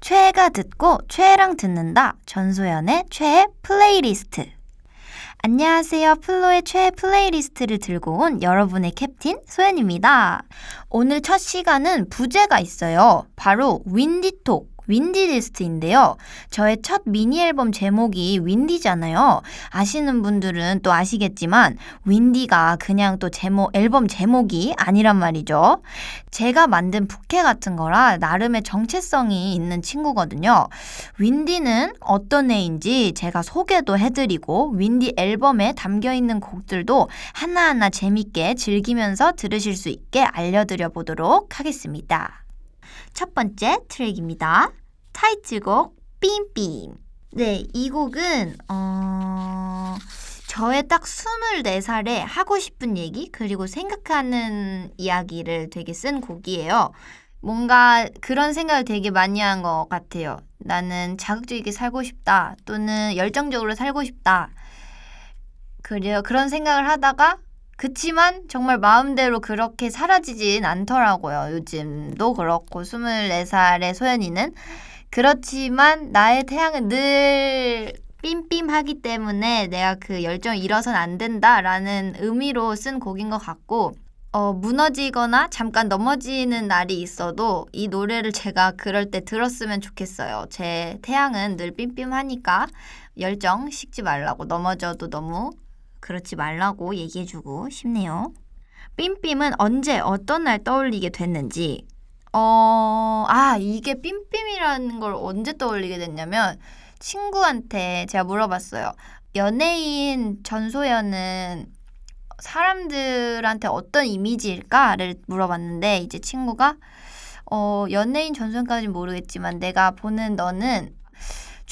최애가 듣고 최애랑 듣는다. 전소연의 최애 플레이리스트. 안녕하세요. 플로의 최애 플레이리스트를 들고 온 여러분의 캡틴 소연입니다. 오늘 첫 시간은 부제가 있어요. 바로 윈디톡. 윈디 리스트인데요. 저의 첫 미니 앨범 제목이 윈디잖아요. 아시는 분들은 또 아시겠지만 윈디가 그냥 또 제목 앨범 제목이 아니란 말이죠. 제가 만든 부캐 같은 거라 나름의 정체성이 있는 친구거든요. 윈디는 어떤 애인지 제가 소개도 해드리고 윈디 앨범에 담겨 있는 곡들도 하나하나 재밌게 즐기면서 들으실 수 있게 알려드려 보도록 하겠습니다. 첫 번째 트랙입니다. 타이틀곡 빔빔. 네, 이 곡은 어 저의 딱 24살에 하고 싶은 얘기 그리고 생각하는 이야기를 되게 쓴 곡이에요. 뭔가 그런 생각을 되게 많이 한 것 같아요. 나는 자극적이게 살고 싶다 또는 열정적으로 살고 싶다. 그래요. 그런 생각을 하다가 그치만 정말 마음대로 그렇게 사라지진 않더라고요. 요즘도 그렇고 24살의 소연이는 그렇지만 나의 태양은 늘 삠삠하기 때문에 내가 그 열정을 잃어선 안 된다라는 의미로 쓴 곡인 것 같고 어, 무너지거나 잠깐 넘어지는 날이 있어도 이 노래를 제가 그럴 때 들었으면 좋겠어요. 제 태양은 늘 삠삠하니까 열정 식지 말라고 넘어져도 너무 그렇지 말라고 얘기해주고 싶네요. 삠삠은 언제 어떤 날 떠올리게 됐는지 어, 아, 이게 삠삠이라는 걸 언제 떠올리게 됐냐면 친구한테 제가 물어봤어요. 연예인 전소연은 사람들한테 어떤 이미지일까를 물어봤는데 이제 친구가 어, 연예인 전소연까지는 모르겠지만 내가 보는 너는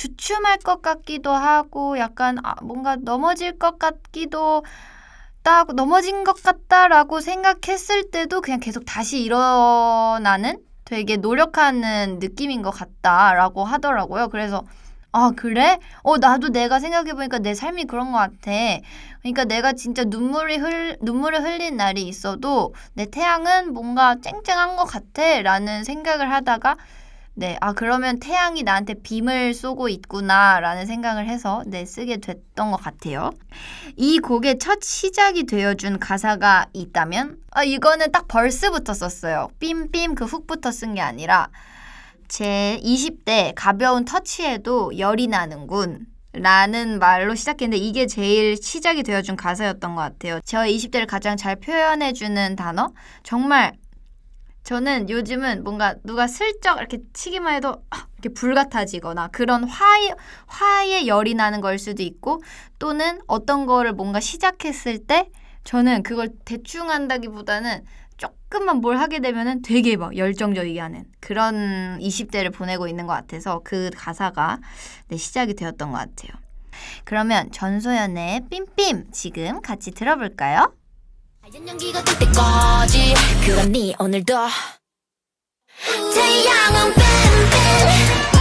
주춤할 것 같기도 하고 약간 아, 뭔가 넘어질 것 같기도 딱 넘어진 것 같다라고 생각했을 때도 그냥 계속 다시 일어나는 되게 노력하는 느낌인 것 같다라고 하더라고요. 그래서 아, 그래? 어, 나도 내가 생각해보니까 내 삶이 그런 것 같아. 그러니까 내가 진짜 눈물이 흘, 눈물을 흘린 날이 있어도 내 태양은 뭔가 쨍쨍한 것 같아. 라는 생각을 하다가 네, 아, 그러면 태양이 나한테 빔을 쏘고 있구나, 라는 생각을 해서, 네, 쓰게 됐던 것 같아요. 이 곡의 첫 시작이 되어준 가사가 있다면, 아, 이거는 딱 벌스부터 썼어요. 빔빔 그 훅부터 쓴 게 아니라, 제 20대 가벼운 터치에도 열이 나는군. 라는 말로 시작했는데 이게 제일 시작이 되어준 가사였던 것 같아요. 저의 20대를 가장 잘 표현해주는 단어? 정말 저는 요즘은 뭔가 누가 슬쩍 이렇게 치기만 해도 아, 이렇게 불 같아지거나 그런 화의, 화의 열이 나는 걸 수도 있고 또는 어떤 거를 뭔가 시작했을 때 저는 그걸 대충 한다기보다는 조금만 뭘 하게 되면은 되게 막 열정적이게 하는 그런 20대를 보내고 있는 것 같아서 그 가사가 네, 시작이 되었던 것 같아요. 그러면 전소연의 삠삠 지금 같이 들어볼까요? 하얀 연기가 뜰 때까지. 그럼 네 오늘도. 태양은 빈빈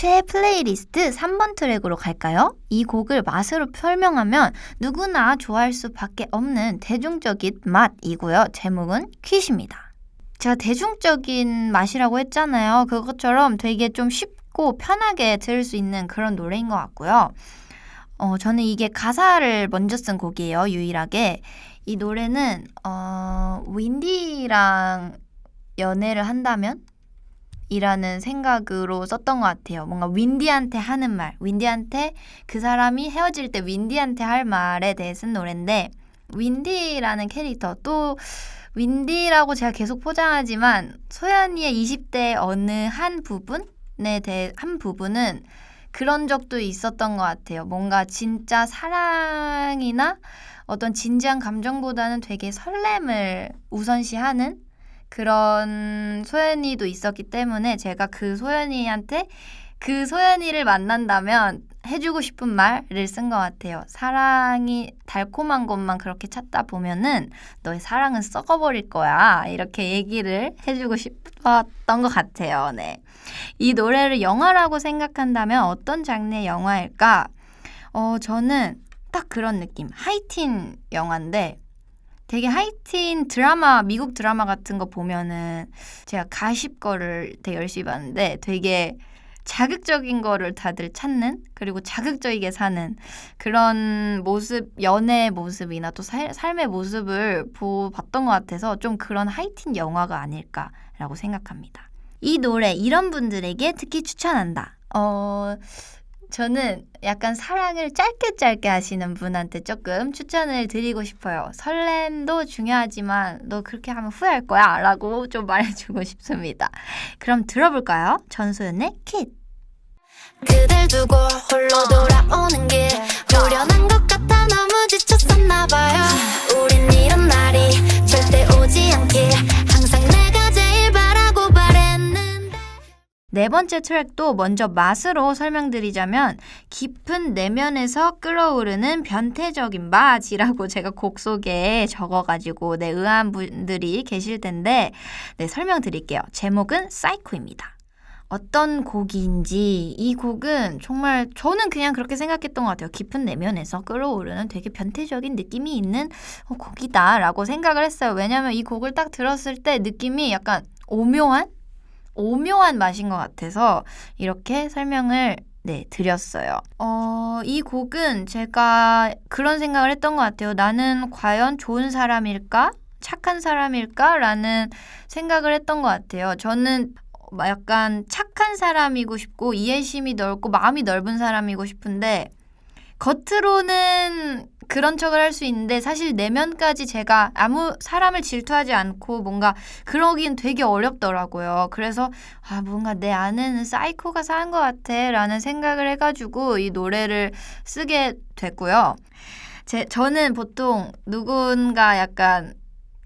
최애 플레이리스트 3번 트랙으로 갈까요? 이 곡을 맛으로 설명하면 누구나 좋아할 수밖에 없는 대중적인 맛이고요. 제목은 퀴즈입니다. 제가 대중적인 맛이라고 했잖아요. 그것처럼 되게 좀 쉽고 편하게 들을 수 있는 그런 노래인 것 같고요. 어, 저는 이게 가사를 먼저 쓴 곡이에요. 유일하게. 이 노래는 어, 윈디랑 연애를 한다면 이라는 생각으로 썼던 것 같아요. 뭔가 윈디한테 하는 말, 윈디한테 그 사람이 헤어질 때 윈디한테 할 말에 대해 쓴 노래인데 윈디라는 캐릭터 또 윈디라고 제가 계속 포장하지만 소연이의 20대 어느 한 부분에 대해 한 부분은 그런 적도 있었던 것 같아요. 뭔가 진짜 사랑이나 어떤 진지한 감정보다는 되게 설렘을 우선시하는 그런 소연이도 있었기 때문에 제가 그 소연이한테 그 소연이를 만난다면 해주고 싶은 말을 쓴 것 같아요. 사랑이 달콤한 것만 그렇게 찾다 보면은 너의 사랑은 썩어버릴 거야. 이렇게 얘기를 해주고 싶었던 것 같아요. 네. 이 노래를 영화라고 생각한다면 어떤 장르의 영화일까? 어, 저는 딱 그런 느낌. 하이틴 영화인데 되게 하이틴 드라마, 미국 드라마 같은 거 보면은 제가 가십 거를 되게 열심히 봤는데 되게 자극적인 거를 다들 찾는 그리고 자극적이게 사는 그런 모습, 연애의 모습이나 또 살, 삶의 모습을 보, 봤던 것 같아서 좀 그런 하이틴 영화가 아닐까라고 생각합니다. 이 노래 이런 분들에게 특히 추천한다. 어, 저는 약간 사랑을 짧게 짧게 하시는 분한테 조금 추천을 드리고 싶어요. 설렘도 중요하지만 너 그렇게 하면 후회할 거야 라고 좀 말해주고 싶습니다. 그럼 들어볼까요? 전소연의 킷. 그댈 두고 홀로 돌아오는 길 후련한 것 같아 너무 지쳤었나 봐요 우린 이런 날이 절대 오지 않길 항상 내 네 번째 트랙도 먼저 맛으로 설명드리자면 깊은 내면에서 끌어오르는 변태적인 맛이라고 제가 곡 속에 적어가지고 네, 의아한 분들이 계실 텐데 네, 설명드릴게요. 제목은 사이코입니다. 어떤 곡인지 이 곡은 정말 저는 그냥 그렇게 생각했던 것 같아요. 깊은 내면에서 끌어오르는 되게 변태적인 느낌이 있는 어, 곡이다라고 생각을 했어요. 왜냐하면 이 곡을 딱 들었을 때 느낌이 약간 오묘한 오묘한 맛인 것 같아서 이렇게 설명을 네, 드렸어요. 어, 이 곡은 제가 그런 생각을 했던 것 같아요. 나는 과연 좋은 사람일까? 착한 사람일까? 라는 생각을 했던 것 같아요. 저는 막 약간 착한 사람이고 싶고 이해심이 넓고 마음이 넓은 사람이고 싶은데 겉으로는 그런 척을 할 수 있는데 사실 내면까지 제가 아무 사람을 질투하지 않고 뭔가 그러긴 되게 어렵더라고요. 그래서 아 뭔가 내 안에는 사이코가 사는 것 같아라는 생각을 해가지고 이 노래를 쓰게 됐고요. 제 저는 보통 누군가 약간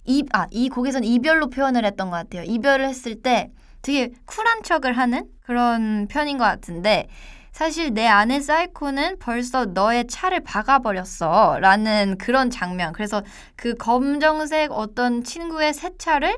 이, 아, 이 곡에서는 이별로 표현을 했던 것 같아요. 이별을 했을 때 되게 쿨한 척을 하는 그런 편인 것 같은데 사실 내 안의 사이코는 벌써 너의 차를 박아버렸어 라는 그런 장면 그래서 그 검정색 어떤 친구의 새 차를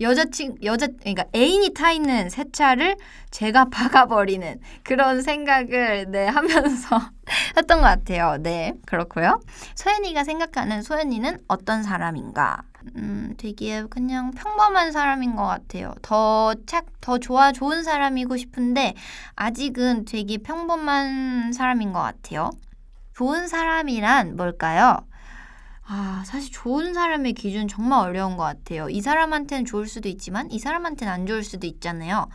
여자친 여자 그러니까 애인이 타 있는 새 차를 제가 박아버리는 그런 생각을 네 하면서 했던 것 같아요. 네 그렇고요. 소연이가 생각하는 소연이는 어떤 사람인가? 음, 되게 그냥 평범한 사람인 것 같아요. 더 착, 더 좋아, 좋은 사람이고 싶은데, 아직은 되게 평범한 사람인 것 같아요. 좋은 사람이란 뭘까요? 아, 사실 좋은 사람의 기준 정말 어려운 것 같아요. 이 사람한테는 좋을 수도 있지만, 이 사람한테는 안 좋을 수도 있잖아요.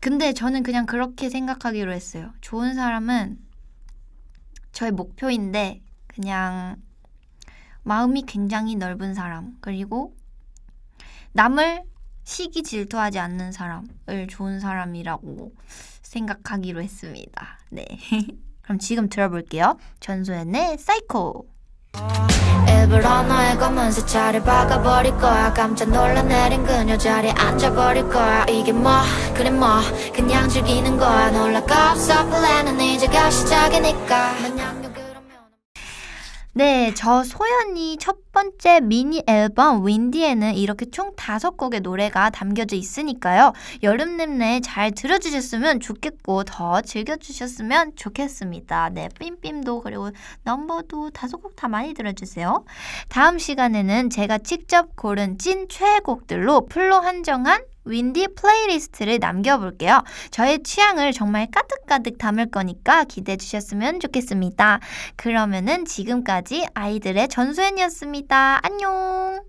근데 저는 그냥 그렇게 생각하기로 했어요. 좋은 사람은 저의 목표인데, 그냥 마음이 굉장히 넓은 사람, 그리고 남을 시기 질투하지 않는 사람을 좋은 사람이라고 생각하기로 했습니다. 네. 그럼 지금 들어볼게요. 전소연의 사이코. 일부러 너의 검은 세차를 박아버릴 거야 깜짝 놀라 내린 그녀 자리에 앉아버릴 거야 이게 뭐 그래 뭐 그냥 즐기는 거야 놀라가 없어 플랜은 이제가 시작이니까 네, 저 소연이 첫 번째 미니 앨범 윈디에는 이렇게 총 다섯 곡의 노래가 담겨져 있으니까요. 여름 내내 잘 들어주셨으면 좋겠고 더 즐겨주셨으면 좋겠습니다. 네, 삠삠도 그리고 넘버도 다섯 곡 다 많이 들어주세요. 다음 시간에는 제가 직접 고른 찐 최애곡들로 풀로 한정한 윈디 플레이리스트를 남겨볼게요. 저의 취향을 정말 가득가득 담을 거니까 기대해 주셨으면 좋겠습니다. 그러면은 지금까지 아이들의 전소연이었습니다. 안녕!